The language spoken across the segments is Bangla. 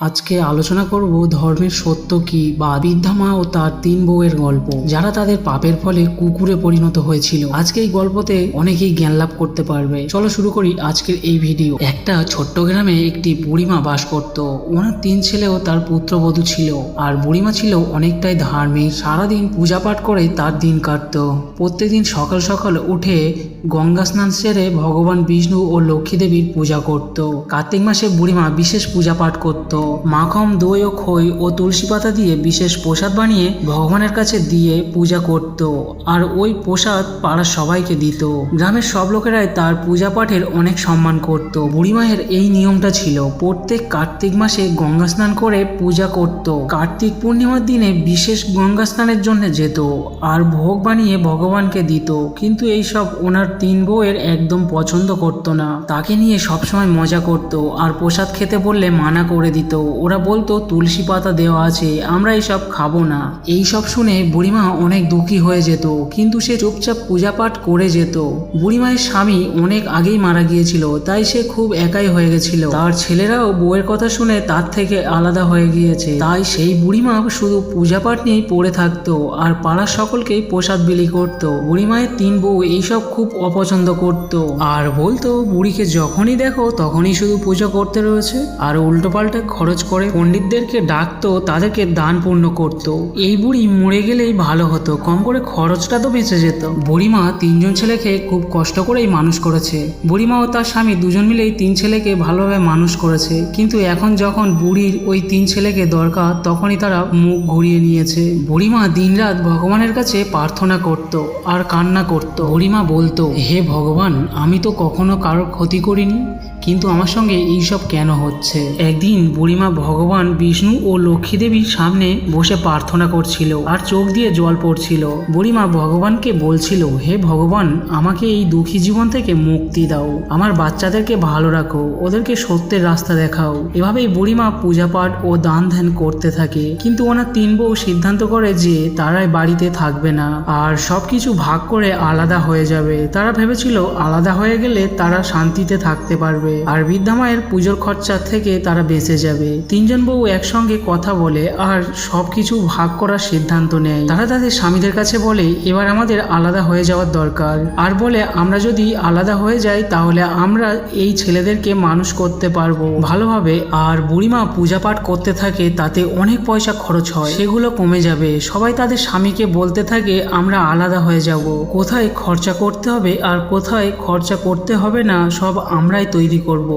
আজকে আলোচনা করব ধর্মের সত্য কি বা বৃদ্ধা মা ও তার তিন বউয়ের গল্প, যারা তাদের পাপের ফলে কুকুরে পরিণত হয়েছিল। আজকে এই গল্পতে অনেকেই জ্ঞান লাভ করতে পারবে। চলো শুরু করি আজকের এই ভিডিও। একটা ছোট্ট গ্রামে একটি বুড়িমা বাস করত। ওনার তিন ছেলে ও তার পুত্রবধূ ছিল। আর বুড়িমা ছিল অনেকটাই ধার্মিক। সারাদিন পূজা পাঠ করে তার দিন কাটতো। প্রত্যেকদিন সকাল সকাল উঠে গঙ্গা স্নান সেরে ভগবান বিষ্ণু ও লক্ষ্মী দেবীর পূজা করত। কার্তিক মাসে বুড়িমা বিশেষ পূজা পাঠ করত। মাখন দই ও খই ও তুলসী পাতা দিয়ে বিশেষ প্রসাদ বানিয়ে ভগবানের কাছে দিয়ে পূজা করত। আর ওই প্রসাদ পাড়ার সবাইকে দিত। গ্রামের সব লোকেরাই তার পূজা পাঠের অনেক সম্মান করত। বুড়িমায়ের এই নিয়মটা ছিল, প্রত্যেক কার্তিক মাসে গঙ্গা স্নান করে পূজা করত। কার্তিক পূর্ণিমার দিনে বিশেষ গঙ্গা স্নানের জন্য যেত, আর ভোগ বানিয়ে ভগবানকে দিত। কিন্তু এই সব ওনার তিন বউয়ের একদম পছন্দ করত না। তাকে নিয়ে সবসময় মজা করত আর প্রসাদ খেতে বললে মানা করে দিত। ওরা বলতো, তুলসী পাতা দেওয়া আছে, আমরা এইসব খাব না। এই সব শুনে বুড়িমা অনেক দুঃখী হয়ে যেত, কিন্তু সে চুপচাপ পূজা পাঠ করে যেত। বুড়িমায়ের স্বামী অনেক আগেই মারা গিয়েছিল, তাই সে খুব একাই হয়ে গেছিল। তার ছেলেরাও বউয়ের কথা শুনে তার থেকে আলাদা হয়ে গিয়েছে। তাই সেই বুড়িমা শুধু পূজা পাঠ নিয়েই পড়ে থাকতো আর পাড়ার সকলকেই প্রসাদ বিলি করত। বুড়িমায়ের তিন বউ এইসব খুব অপছন্দ করত। আর বলতো, বুড়িকে যখনই দেখো, তখনই শুধু পুজো করতে রয়েছে। আর উল্টো পাল্টা খরচ করে পণ্ডিতদেরকে ডাকতো, তাদেরকে দান পূর্ণ করত। এই বুড়ি মরে গেলেই ভালো হতো, কম করে খরচটা তো বেঁচে যেত। বুড়িমা তিনজন ছেলেকে খুব কষ্ট করেই মানুষ করেছে। বুড়িমা ও তার স্বামী দুজন মিলেই তিন ছেলেকে ভালোভাবে মানুষ করেছে। কিন্তু এখন যখন বুড়ির ওই তিন ছেলেকে দরকার, তখনই তারা মুখ ঘুরিয়ে নিয়েছে। বুড়িমা দিনরাত ভগবানের কাছে প্রার্থনা করত আর কান্না করত। বুড়িমা বলতো হে ভগবান আমি তো কখনো কারোর ক্ষতি করিনি। কিন্তু আমার সঙ্গে এইসব কেন হচ্ছে? একদিন বুড়িমা ভগবান বিষ্ণু ও লক্ষ্মী দেবীর সামনে বসে প্রার্থনা করছিল আর চোখ দিয়ে জল পড়ছিল। বুড়িমা ভগবানকে বলছিল, হে ভগবান, আমাকে এই দুঃখী জীবন থেকে মুক্তি দাও। আমার বাচ্চাদেরকে ভালো রাখো, ওদেরকে সত্যের রাস্তা দেখাও। এভাবেই বুড়িমা পূজা পাঠ ও দান ধ্যান করতে থাকে। কিন্তু ওনার তিন বউ সিদ্ধান্ত করে যে তারাই বাড়িতে থাকবে না। আর সবকিছু ভাগ করে আলাদা হয়ে যাবে। তারা ভেবেছিল, আলাদা হয়ে গেলে তারা শান্তিতে থাকতে পারবে। আর বৃদ্ধা মায়ের পুজোর খরচা থেকে তারা বেঁচে যাবে। তিনজন বউ একসঙ্গে কথা বলে আর সবকিছু ভাগ করার সিদ্ধান্ত নেয়। তারা তাদের স্বামীদের কাছে বলে, এবার আমাদের আলাদা হয়ে যাওয়ার দরকার। আর বলে, আমরা যদি আলাদা হয়ে যাই, তাহলে আমরা এই ছেলেদেরকে মানুষ করতে পারব। ভালোভাবে আর বুড়িমা পূজা পাঠ করতে থাকে, তাতে অনেক পয়সা খরচ হয়। সেগুলো কমে যাবে। সবাই তাদের স্বামীকে বলতে থাকে, আমরা আলাদা হয়ে যাব। কোথায় খরচা করতে হবে আর কোথায় খরচা করতে হবে না, সব আমরাই তৈরি করব।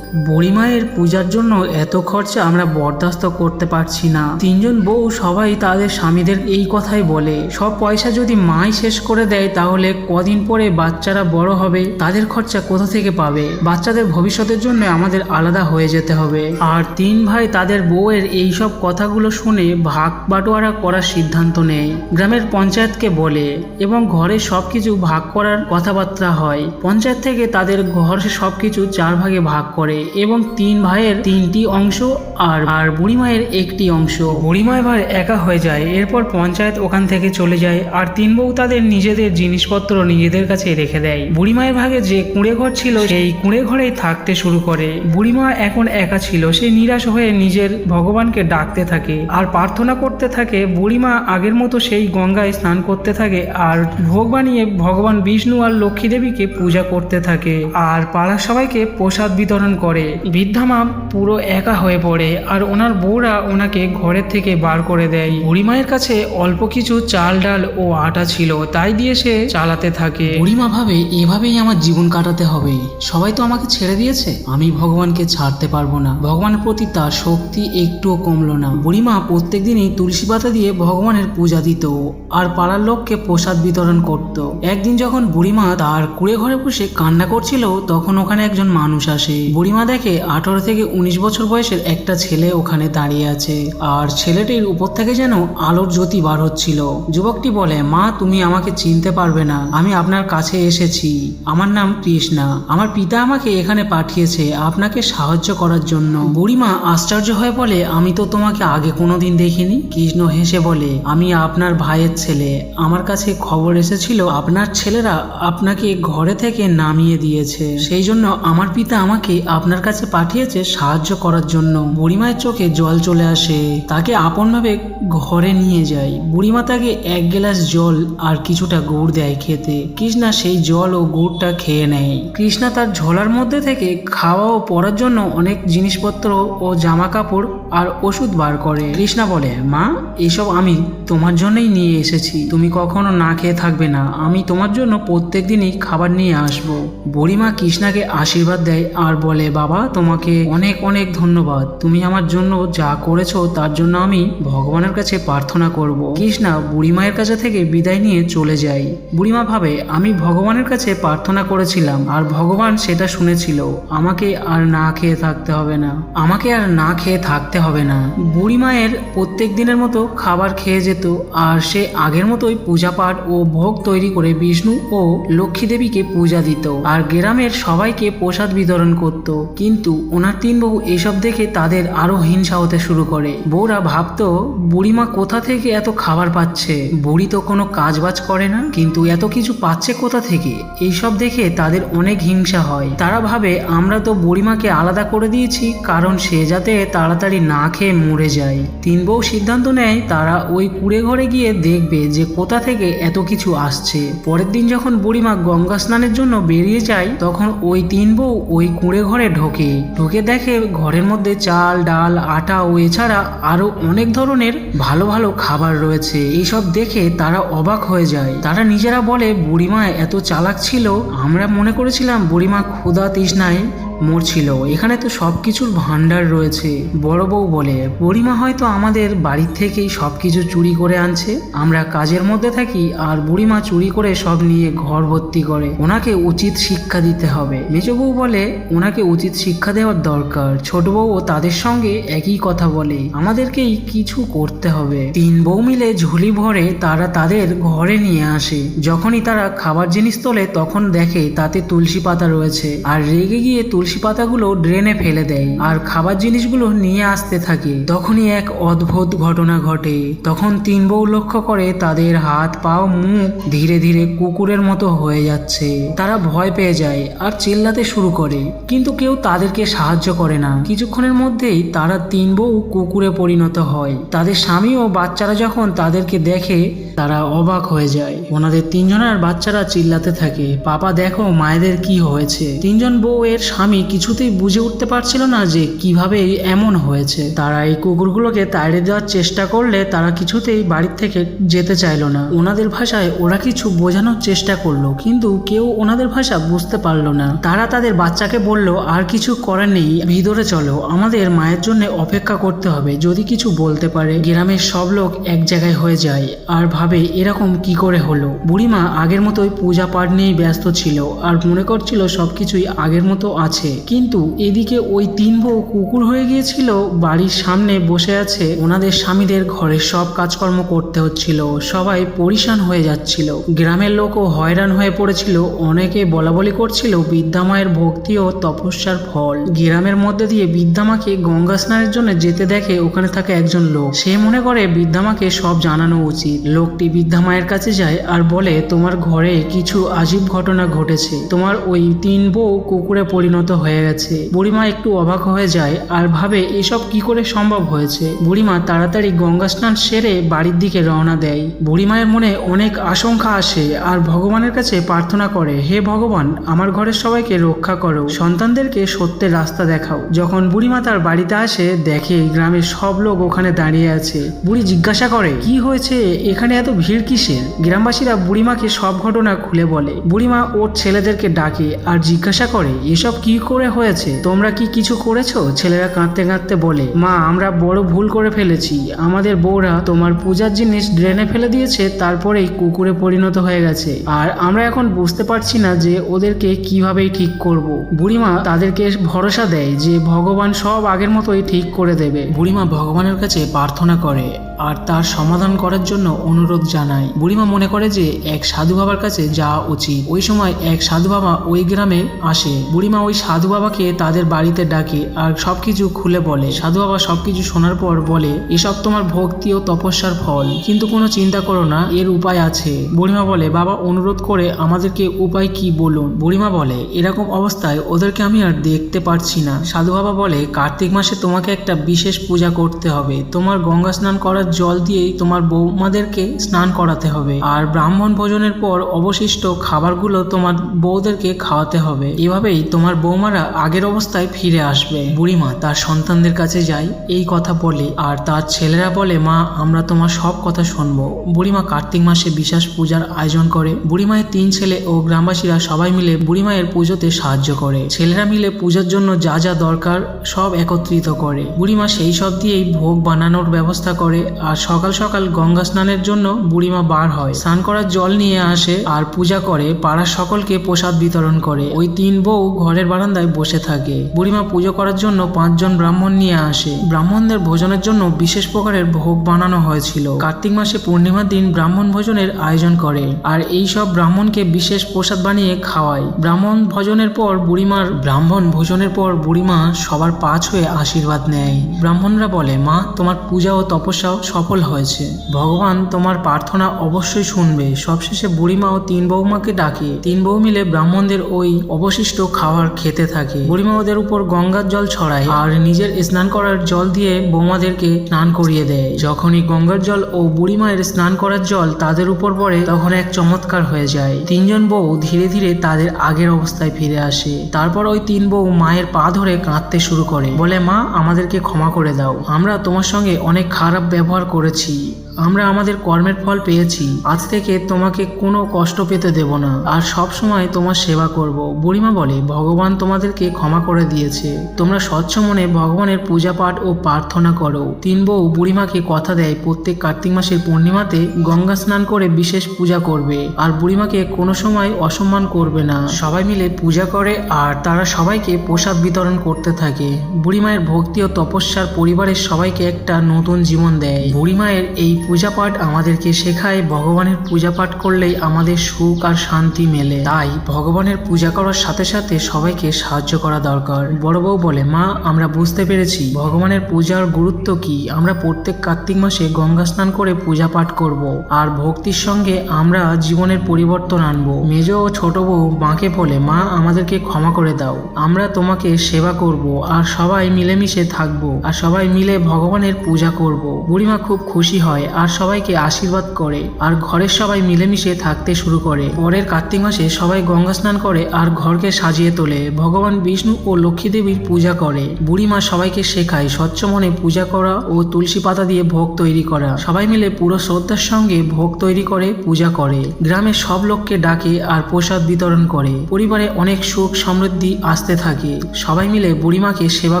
বুড়িমায়ের পূজার জন্য এত খরচা আমরা বরদাস্ত করতে পারছি না। তিনজন বউ সবাই তাদের স্বামীদের এই কথাই বলে। সব পয়সা যদি মাই শেষ করে দেয় তাহলে কদিন পরে বাচ্চারা বড় হবে। তাদের খরচা কোথা থেকে পাবে? বাচ্চাদের ভবিষ্যতের জন্য আমাদের আলাদা হয়ে যেতে হবে। আর তিন ভাই তাদের বউয়ের এই সব কথাগুলো শুনে ভাগ বাটোয়ারা করার সিদ্ধান্ত নেয়। গ্রামের পঞ্চায়েতকে বলে এবং ঘরে সবকিছু ভাগ করার কথাবার্তা হয়। পঞ্চায়েত থেকে তাদের ঘরে সবকিছু চার ভাগে ভাগ করে এবং তিন ভাইয়ের তিনটি অংশ আর আর বুড়িমায়ের একটি অংশ। বুড়িমা এবার একা হয়ে যায়, এরপর পঞ্চায়েত ওখান থেকে চলে যায় আর তিন বউ তাদের নিজেদের জিনিসপত্র নিজেদের কাছে রেখে দেয়। বুড়িমায়ের ভাগে যে কুঁড়ে ঘর ছিল, সেই কুঁড়ে ঘরেই থাকতে শুরু করে। বুড়িমা এখন একা ছিল, সে নিরাশ হয়ে নিজের ভগবানকে ডাকতে থাকে আর প্রার্থনা করতে থাকে বুড়িমা আগের মতো সেই গঙ্গায় স্নান করতে থাকে আর ভোগ বানিয়ে ভগবান বিষ্ণু আর লক্ষ্মী দেবীকে পূজা করতে থাকে। আর পাড়ার সবাইকে প্রসাদ বিতরণ করে। বৃদ্ধা মা পুরো একা হয়ে পড়ে আর ওনার বউরা ওনাকে ঘরের থেকে বার করে দেয়। বুড়িমায়ের কাছে অল্প কিছু চাল, ডাল ও আটা ছিল, তাই দিয়ে সে চালাতে থাকে। বুড়িমা ভাবে, এভাবেই আমার জীবন কাটাতে হবে। সবাই তো আমাকে ছেড়ে দিয়েছে। আমি ভগবানকে ছাড়তে পারব না। ভগবানের প্রতি তার শক্তি একটুও কমলো না। বুড়িমা প্রত্যেকদিনই তুলসী পাতা দিয়ে ভগবানের পূজা দিত আর পাড়ার লোককে প্রসাদ বিতরণ করত। একদিন যখন বুড়িমা তার কুড়ে ঘরে বসে কান্না করছিল, তখন ওখানে একজন মানুষ আসে বুড়িমা দেখে আঠারো থেকে উনিশ বছর বয়সের একটা ছেলে ওখানে দাঁড়িয়ে আছে। আর ছেলেটির উপর থেকে যেন আলোর জ্যোতি বার হচ্ছিল। যুবকটি বলে, মা, তুমি আমাকে চিনতে পারবে না। আমি আপনার কাছে এসেছি। আমার নাম কৃষ্ণা। আমার পিতা আমাকে এখানে পাঠিয়েছে আপনাকে সাহায্য করার জন্য বুড়িমা আশ্চর্য হয়ে বলে, আমি তো তোমাকে আগে কোনোদিন দেখিনি কৃষ্ণ হেসে বলে, আমি আপনার ভাইয়ের ছেলে। আমার কাছে খবর এসেছিল, আপনার ছেলেরা আপনাকে ঘরে থেকে নামিয়ে দিয়েছে। সেই জন্য আমার পিতা আমাকে আপনার কাছে পাঠিয়েছে সাহায্য করার জন্য। বুড়িমায়ের চোখে জল চলে আসে। তাকে আপনভাবে ঘরে নিয়ে যায় বুড়িমা তাকে এক গ্লাস জল আর কিছুটা গুড় দেয় খেতে। কৃষ্ণা সেই জল ও গুড়টা খেয়ে নেয়। কৃষ্ণা তার ঝোলার মধ্যে থেকে খাওয়া ও পরার জন্য অনেক জিনিসপত্র ও জামা কাপড় আর ওষুধ বার করে। কৃষ্ণা বলে, মা, এসব আমি তোমার জন্যই নিয়ে এসেছি। তুমি কখনো না খেয়ে থাকবে না। আমি তোমার জন্য প্রত্যেক দিনই খাবার নিয়ে আসব। বুড়িমা কৃষ্ণাকে আশীর্বাদ দেয় আর বলে, বাবা, তোমাকে অনেক অনেক ধন্যবাদ। তুমি আমার জন্য যা করেছ তার জন্য আমি ভগবানের কাছে প্রার্থনা করব। কৃষ্ণা বুড়িমায়ের কাছে থেকে বিদায় নিয়ে চলে যায়। বুড়িমা ভাবে, আমি ভগবানের কাছে প্রার্থনা করেছিলাম আর ভগবান সেটা শুনেছিল। আমাকে আর না খেয়ে থাকতে হবে না। আমাকে আর না খেয়ে থাকতে হবে না। বুড়িমায়ের প্রত্যেক দিনের মতো খাবার খেয়ে যেত আর সে আগের মতোই পূজা পাঠ ও ভোগ তৈরি করে বিষ্ণু ও লক্ষ্মী দেবীকে পূজা দিত। আর গ্রামের সবাইকে প্রসাদ বিতরণ করত। কিন্তু ওনার তিন বউ এসব দেখে তাদের আরও হিংসা হতে শুরু করে। বউরা ভাবতো, বুড়িমা কোথা থেকে এত খাবার পাচ্ছে? বুড়ি তো কোনো কাজ বাজ করে না, কিন্তু এত কিছু পাচ্ছে কোথা থেকে? এইসব দেখে তাদের অনেক হিংসা হয়। তারা ভাবে, আমরা তো বুড়িমাকে আলাদা করে দিয়েছি, কারণ সে যাতে তাড়াতাড়ি না খেয়ে মরে যায়। তিন বউ সিদ্ধান্ত নেয়, তারা ওই কুড়ে ঘরে গিয়ে দেখবে যে কোথা থেকে এত কিছু আসছে। পরের দিন যখন বুড়িমা গঙ্গা স্নানের জন্য বেরিয়ে যায়, তখন ওই তিন বউ ওই কুঁড়ে ঘরে ঢোকে। ঢুকে দেখে ঘরের মধ্যে চাল, ডাল, আটা ও এছাড়া আরও অনেক ধরনের ভালো ভালো খাবার রয়েছে। এইসব দেখে তারা অবাক হয়ে যায়। তারা নিজেরা বলে, বুড়িমা, এত চালাক ছিল। আমরা মনে করেছিলাম, বুড়িমা, ক্ষুধা তৃষ্ণায় মরছিল। এখানে তো সব কিছুর ভান্ডার রয়েছে। বড় বউ বলে বুড়িমা হয়তো আমাদের বাড়ির থেকেই সব কিছু চুরি করে আনছে। আমরা কাজের মধ্যে থাকি আর বুড়িমা চুরি করে সব নিয়ে ঘর ভর্তি করে। ওনাকে উচিত শিক্ষা দিতে হবে। মেজ বউ বলে, ওনাকে উচিত শিক্ষা দেওয়ার দরকার। ছোট বউ ও তাদের সঙ্গে একই কথা বলে। আমাদেরকেই কিছু করতে হবে। তিন বউ মিলে ঝুলি ভরে তারা তাদের ঘরে নিয়ে আসে। যখনই তারা খাবার জিনিস তোলে, তখন দেখে তাতে তুলসী পাতা রয়েছে। আর রেগে গিয়ে তুলসী পাতাগুলো ড্রেনে ফেলে দেয় আর খাবার জিনিসগুলো নিয়ে আসতে থাকে। তখনই এক অদ্ভুত ঘটনা ঘটে। তখন তিন বউ লক্ষ্য করে তাদের হাত, পাও, মুখ ধীরে ধীরে কুকুরের মতো হয়ে যাচ্ছে। তারা ভয় পেয়ে যায় আর চিল্লাতে শুরু করে। কিন্তু কেউ তাদেরকে সাহায্য করে না। কিছুক্ষণের মধ্যেই তারা তিন বউ কুকুরে পরিণত হয়। তাদের স্বামী ও বাচ্চারা যখন তাদেরকে দেখে, তারা অবাক হয়ে যায়। ওনাদের তিনজনের বাচ্চারা চিল্লাতে থাকে, পাপা, দেখো মায়েদের কি হয়েছে। তিনজন বউ এর স্বামী কিছুতেই বুঝে উঠতে পারছিল না যে কীভাবে এমন হয়েছে। তারা এই কুকুরগুলোকে তাড়িয়ে দেওয়ার চেষ্টা করলে তারা কিছুতেই বাড়ির থেকে যেতে চাইলো না। ওনাদের ভাষায় ওরা কিছু বোঝানোর চেষ্টা করল, কিন্তু কেউ ওনাদের ভাষা বুঝতে পারল না। তারা তাদের বাচ্চাকে বলল, আর কিছু করার নেই, ভিতরে চলো। আমাদের মায়ের জন্য অপেক্ষা করতে হবে, যদি কিছু বলতে পারে। গ্রামের সব লোক এক জায়গায় হয়ে যায়, আর ভাবে এরকম কি করে হলো? বুড়িমা আগের মতোই পূজা পাঠ নিয়েই ব্যস্ত ছিল, আর মনে করছিল সবকিছুই আগের মতো আছে। কিন্তু এদিকে ওই তিন বউ কুকুর হয়ে গিয়েছিল, বাড়ির সামনে বসে আছে। ওনাদের স্বামীদের ঘরের সব কাজকর্ম করতে হচ্ছিল, সবাই পরিশান হয়ে যাচ্ছিল। গ্রামের লোকও হয়রান হয়ে পড়েছিল, অনেকে বলা বলি করছিল বিদ্যামায়ের ভক্তি ও তপস্যার ফল। গ্রামের মধ্যে দিয়ে বিদ্যামাকে গঙ্গা স্নানের জন্য যেতে দেখে ওখানে থাকা একজন লোক। সে মনে করে বিদ্যামাকে সব জানানো উচিত। লোকটি বিদ্যামায়ের কাছে যায় আর বলে, তোমার ঘরে কিছু আজীব ঘটনা ঘটেছে। তোমার ওই তিন বউ কুকুরে পরিণত হয়ে গেছে। বুড়িমা একটু অবাক হয়ে যায়, আর ভাবে, এসব কি করে সম্ভব হয়েছে? বুড়িমা তাড়াতাড়ি গঙ্গা স্নান সেরে বাড়ির দিকে রওনা দেয়। বুড়িমায়ের মনে অনেক আশঙ্কা আসে, আর ভগবানের কাছে প্রার্থনা করে, হে ভগবান, আমার ঘরের সবাইকে রক্ষা করো। সন্তানদেরকে সত্যের রাস্তা দেখাও। যখন বুড়িমা তার বাড়িতে আসে, দেখে গ্রামের সব লোক ওখানে দাঁড়িয়ে আছে। বুড়ি জিজ্ঞাসা করে, কি হয়েছে? এখানে এত ভিড় কিসের? গ্রামবাসীরা বুড়িমাকে সব ঘটনা খুলে বলে। বুড়িমা ওর ছেলেদেরকে ডাকে, আর জিজ্ঞাসা করে, এসব কি করে হয়েছে? তোমরা কি কিছু করেছ? ছেলেরা কাঁদতে কাঁদতে বলে, মা, আমরা বড় ভুল করে ফেলেছি। আমাদের বউরা তোমার পূজার জিনিস ড্রেনে ফেলে দিয়েছে, তারপরেই কুকুরে পরিণত হয়ে গেছে। আর আমরা এখন বুঝতে পারছি না যে ওদেরকে কিভাবেই ঠিক করব। বুড়িমা তাদেরকে ভরসা দেয় যে ভগবান সব আগের মতোই ঠিক করে দেবে। বুড়িমা ভগবানের কাছে প্রার্থনা করে আর তার সমাধান করার জন্য অনুরোধ জানায় বুড়িমা মনে করে যে এক সাধু বাবার কাছে যাওয়া উচিত। ওই সময় এক সাধু বাবা ওই গ্রামে আসে। বুড়িমা ওই সাধু বাবাকে তাদের বাড়িতে ডাকে আর সবকিছু খুলে বলে। সাধু বাবা সবকিছু শোনার পর বলে, এসব তোমার ভক্তি ও তপস্যার ফল। কিন্তু কোনো চিন্তা করো না, এর উপায় আছে। বুড়িমা বলে, বাবা, অনুরোধ করে আমাদেরকে উপায় কি বলুন? বুড়িমা বলে, এরকম অবস্থায় ওদেরকে আমি আর দেখতে পারছি না। সাধু বাবা বলে, কার্তিক মাসে তোমাকে একটা বিশেষ পূজা করতে হবে। তোমার গঙ্গা স্নান করার জল দিয়েই তোমার বৌমাদেরকে স্নান করাতে হবে। আর ব্রাহ্মণ ভোজনের পর অবশিষ্ট খাবারগুলো তোমার বউদেরকে খাওয়াতে হবে। এভাবেই তোমার বৌমারা আগের অবস্থায় ফিরে আসবে। বুড়িমা, তার সন্তানদের কাছে যায় এই কথা বলে, আর তার ছেলেরা বলে, মা, আমরা তোমার সব কথা শুনব। বুড়িমা কার্তিক মাসে বিশেষ পূজার আয়োজন করে। বুড়িমায়ের তিন ছেলে ও গ্রামবাসীরা সবাই মিলে বুড়িমায়ের পুজোতে সাহায্য করে। ছেলেরা মিলে পূজার জন্য যা যা দরকার সব একত্রিত করে। বুড়িমা সেই সব দিয়েই ভোগ বানানোর ব্যবস্থা করে আর সকাল সকাল গঙ্গা স্নানের জন্য বুড়িমা বার হয়। স্নান করার জল নিয়ে আসে আর পূজা করে। পাড়ার সকলকে প্রসাদ বিতরণ করে। ওই তিন বউ ঘরের বারান্দায় বসে থাকে। বুড়িমা পুজো করার জন্য পাঁচজন ব্রাহ্মণ নিয়ে আসে। ব্রাহ্মণদের ভোজনের জন্য বিশেষ প্রকারের ভোগ বানানো হয়েছিল। কার্তিক মাসে পূর্ণিমার দিন ব্রাহ্মণ ভোজনের আয়োজন করে আর এই সব ব্রাহ্মণকে বিশেষ প্রসাদ বানিয়ে খাওয়ায়। ব্রাহ্মণ ভোজনের পর বুড়িমার ব্রাহ্মণ ভোজনের পর বুড়িমা সবার পাঁচ হয়ে আশীর্বাদ নেয়। ব্রাহ্মণরা বলে, মা, তোমার পূজা ও তপস্যাও সফল হয়েছে। ভগবান তোমার প্রার্থনা অবশ্যই শুনবে। সবশেষে বুড়িমা ও তিন বৌমাকে ডাকে। তিন বউ মিলে ব্রাহ্মণদের ওই অবশিষ্ট খাবার খেতে থাকে। বুড়িমা ওদের উপর গঙ্গার জল ছড়ায় আর নিজের স্নান করার জল দিয়ে বৌমাদেরকে স্নান করিয়ে দেয়। যখনই গঙ্গার জল ও বুড়িমায়ের স্নান করার জল তাদের উপর পড়ে, তখন এক চমৎকার হয়ে যায়। তিনজন বউ ধীরে ধীরে তাদের আগের অবস্থায় ফিরে আসে। তারপর ওই তিন বউ মায়ের পা ধরে কাঁদতে শুরু করে। বলে, মা, আমাদেরকে ক্ষমা করে দাও। আমরা তোমার সঙ্গে অনেক খারাপ ব্যবহার করেছি। আমরা আমাদের কর্মের ফল পেয়েছি। আজ থেকে তোমাকে কোনো কষ্ট পেতে দেব না। আর সব সময় তোমার সেবা করব। বুড়িমা বলে, ভগবান তোমাদেরকে ক্ষমা করে দিয়েছে। তোমরা স্বচ্ছ মনে ভগবানের পূজা পাঠ ও প্রার্থনা করো। তিন বউ বুড়িমাকে কথা দেয়, প্রত্যেক কার্তিক মাসের পূর্ণিমাতে গঙ্গা স্নান করে বিশেষ পূজা করবে। আর বুড়িমাকে কোনো সময় অসম্মান করবে না। সবাই মিলে পূজা করে আর তারা সবাইকে প্রসাদ বিতরণ করতে থাকে। বুড়িমায়ের ভক্তি ও তপস্যার পরিবারের সবাইকে একটা নতুন জীবন দেয়। বুড়িমায়ের এই পূজা পাঠ আমাদেরকে শেখায়, ভগবানের পূজা পাঠ করলেই আমাদের সুখ আর শান্তি মেলে। তাই ভগবানের পূজা করার সাথে সাথে সবাইকে সাহায্য করা দরকার। বড় বউ বলে, মা, আমরা বুঝতে পেরেছি। ভগবানের পূজার গুরুত্ব কি? আমরা প্রত্যেক কার্তিক মাসে গঙ্গা স্নান করে পূজা পাঠ করব। আর ভক্তির সঙ্গে আমরা জীবনের পরিবর্তন আনব। মেজ ও ছোট বউ মাকে বলে, মা, আমাদেরকে ক্ষমা করে দাও। আমরা তোমাকে সেবা করব আর সবাই মিলেমিশে থাকব। আর সবাই মিলে ভগবানের পূজা করব। বুড়িমা খুব খুশি হয় আর সবাইকে আশীর্বাদ করে আর ঘরের সবাই মিলেমিশে থাকতে শুরু করে। পরের কার্তিক মাসে সবাই গঙ্গা স্নান করে আর ঘরকে সাজিয়ে তোলে। ভগবান বিষ্ণু ও লক্ষ্মী দেবীর পূজা করে। বুড়িমা সবাইকে শেখায় স্বচ্ছ মনে পূজা করা ও তুলসী পাতা দিয়ে ভোগ তৈরি করা। সবাই মিলে পুরো শ্রদ্ধার সঙ্গে ভোগ তৈরি করে পূজা করে। গ্রামের সব লোককে ডাকে আর প্রসাদ বিতরণ করে। পরিবারে অনেক সুখ সমৃদ্ধি আসতে থাকে। সবাই মিলে বুড়িমাকে সেবা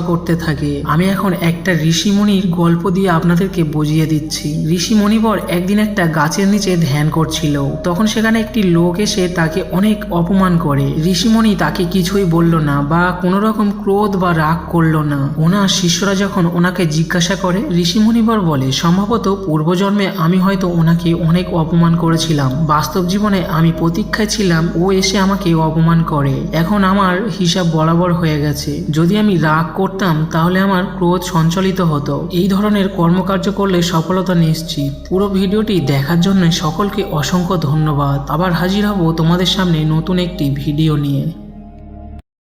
করতে থাকে। আমি এখন একটা ঋষিমুনির গল্প দিয়ে আপনাদেরকে বুঝিয়ে দিচ্ছি। ঋষি মণিবর একদিন একটা গাছের নিচে ধ্যান করছিল। তখন সেখানে একটি লোক এসে তাকে অনেক অপমান করে। ঋষিমণি তাকে কিছুই বলল না বা কোনো রকম ক্রোধ বা রাগ করল না। ওনার শিষ্যরা যখন ওনাকে জিজ্ঞাসা করে, ঋষিমণিবর বলে, সম্ভবত পূর্বজন্মে আমি হয়তো ওনাকে অনেক অপমান করেছিলাম। বাস্তব জীবনে আমি প্রতীক্ষায় ছিলাম, ও এসে আমাকে অপমান করে। এখন আমার হিসাব বরাবর হয়ে গেছে। যদি আমি রাগ করতাম, তাহলে আমার ক্রোধ সঞ্চালিত হতো। এই ধরনের কর্মকার্য করলে সফলতা নিশ্চিত। পুরো ভিডিওটি দেখার জন্য সকলকে অসংখ্য ধন্যবাদ। আবার হাজির হব তোমাদের সামনে নতুন একটি ভিডিও নিয়ে।